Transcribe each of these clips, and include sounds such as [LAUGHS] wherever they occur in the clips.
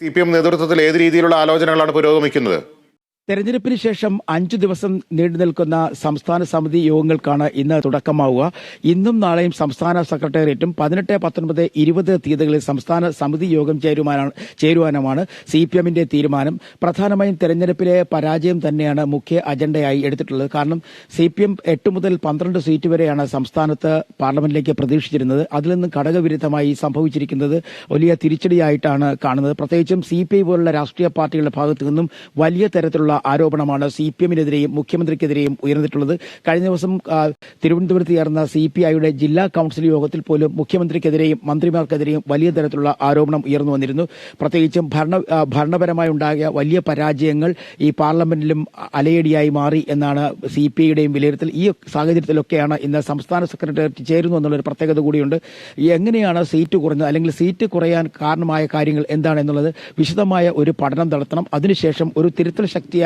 C P M നേതൃത്വത്തിൽ ഏത് രീതിയിലുള്ള ആലോചനകളാണ് പുരോഗമിക്കുന്നത്? തെരഞ്ഞെടുപ്പിന് ശേഷം അഞ്ചു ദിവസം നീണ്ടു നിൽക്കുന്ന സംസ്ഥാന സമിതി യോഗങ്ങൾക്കാണ് ഇന്ന് തുടക്കമാവുക. ഇന്നും നാളെയും സംസ്ഥാന സെക്രട്ടേറിയറ്റും പതിനെട്ട് പത്തൊൻപത് ഇരുപത് തീയതികളിൽ സംസ്ഥാന സമിതി യോഗം ചേരുവാനാണ് ചേരുവാനുമാണ് സി പി എമ്മിന്റെ തീരുമാനം. പ്രധാനമായും തെരഞ്ഞെടുപ്പിലെ പരാജയം തന്നെയാണ് മുഖ്യ അജണ്ടയായി എടുത്തിട്ടുള്ളത്. കാരണം സി പി എം എട്ട് മുതൽ പന്ത്രണ്ട് സീറ്റ് വരെയാണ് സംസ്ഥാനത്ത് പാർലമെന്റിലേക്ക് പ്രതീക്ഷിച്ചിരുന്നത്. അതിൽ നിന്ന് ഘടകവിരുദ്ധമായി സംഭവിച്ചിരിക്കുന്നത് വലിയ തിരിച്ചടിയായിട്ടാണ് കാണുന്നത്. പ്രത്യേകിച്ചും സി പോലുള്ള രാഷ്ട്രീയ പാർട്ടികളുടെ ഭാഗത്തു നിന്നും വലിയ തരത്തിലുള്ള ആരോപണമാണ് സി പി എമ്മിനെതിരെയും മുഖ്യമന്ത്രിക്കെതിരെയും ഉയർന്നിട്ടുള്ളത്. കഴിഞ്ഞ ദിവസം തിരുവനന്തപുരത്ത് ചേർന്ന സി പി ഐയുടെ ജില്ലാ കൌൺസിൽ യോഗത്തിൽ പോലും മുഖ്യമന്ത്രിക്കെതിരെയും മന്ത്രിമാർക്കെതിരെയും വലിയ തരത്തിലുള്ള ആരോപണം ഉയർന്നു വന്നിരുന്നു. പ്രത്യേകിച്ചും ഭരണ ഭരണപരമായി ഉണ്ടായ വലിയ പരാജയങ്ങൾ ഈ പാർലമെന്റിലും അലയടിയായി മാറി എന്നാണ് സി പി ഐയുടെയും വിലയിരുത്തൽ. ഈ സാഹചര്യത്തിലൊക്കെയാണ് ഇന്ന് സംസ്ഥാന സെക്രട്ടേറിയറ്റ് ചേരുന്നു എന്നുള്ളൊരു പ്രത്യേകത കൂടിയുണ്ട്. എങ്ങനെയാണ് സീറ്റ് കുറഞ്ഞത് അല്ലെങ്കിൽ സീറ്റ് കുറയാൻ കാരണമായ കാര്യങ്ങൾ എന്താണെന്നുള്ളത് വിശദമായ ഒരു പഠനം നടത്തണം. അതിനുശേഷം ഒരു തിരുത്തൽ ശക്തിയായി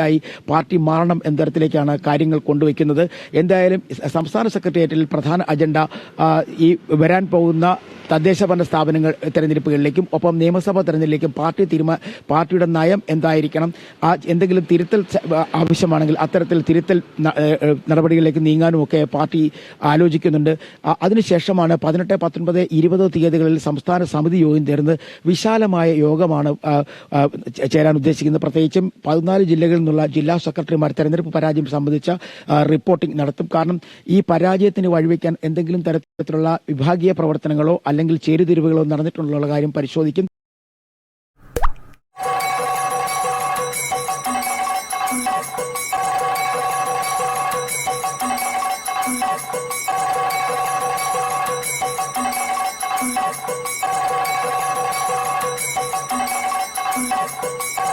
പാർട്ടി മാറണം എന്ന തരത്തിലേക്കാണ് കാര്യങ്ങൾ കൊണ്ടുവയ്ക്കുന്നത്. എന്തായാലും സംസ്ഥാന സെക്രട്ടേറിയറ്റിൽ പ്രധാന അജണ്ട ഈ വരാൻ പോകുന്ന തദ്ദേശ ഭരണ സ്ഥാപനങ്ങൾ തെരഞ്ഞെടുപ്പുകളിലേക്കും ഒപ്പം നിയമസഭാ തെരഞ്ഞെടുപ്പിലേക്കും പാർട്ടി തീരുമാന പാർട്ടിയുടെ നയം എന്തായിരിക്കണം? ആ എന്തെങ്കിലും തിരുത്തൽ ആവശ്യമാണെങ്കിൽ അത്തരത്തിൽ തിരുത്തൽ നടപടികളിലേക്ക് നീങ്ങാനും ഒക്കെ പാർട്ടി ആലോചിക്കുന്നുണ്ട്. അതിനുശേഷമാണ് പതിനെട്ട് പത്തൊൻപത് ഇരുപത് തീയതികളിൽ സംസ്ഥാന സമിതി യോഗം ചേർന്ന് വിശാലമായ യോഗമാണ് ചേരാൻ ഉദ്ദേശിക്കുന്നത്. പ്രത്യേകിച്ചും പതിനാല് ജില്ലകളിൽ നിന്നുള്ള ജില്ലാ സെക്രട്ടറിമാർ തെരഞ്ഞെടുപ്പ് പരാജയം സംബന്ധിച്ച റിപ്പോർട്ടിംഗ് നടത്തും കാരണം ഈ പരാജയത്തിന് വഴിവെക്കാൻ എന്തെങ്കിലും തരത്തിലുള്ള വിഭാഗീയ പ്രവർത്തനങ്ങളോ അല്ലെങ്കിൽ ചേരുതിരിവുകളോ നടന്നിട്ടുള്ള കാര്യം പരിശോധിക്കും Thank you.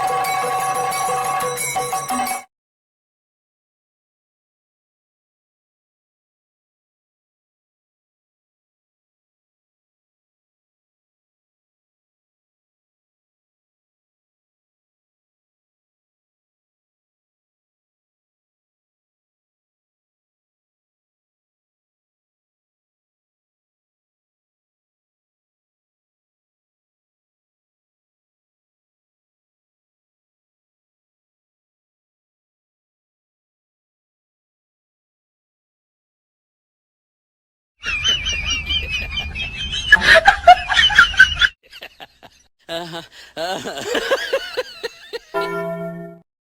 Uh-huh. uh-huh. [LAUGHS]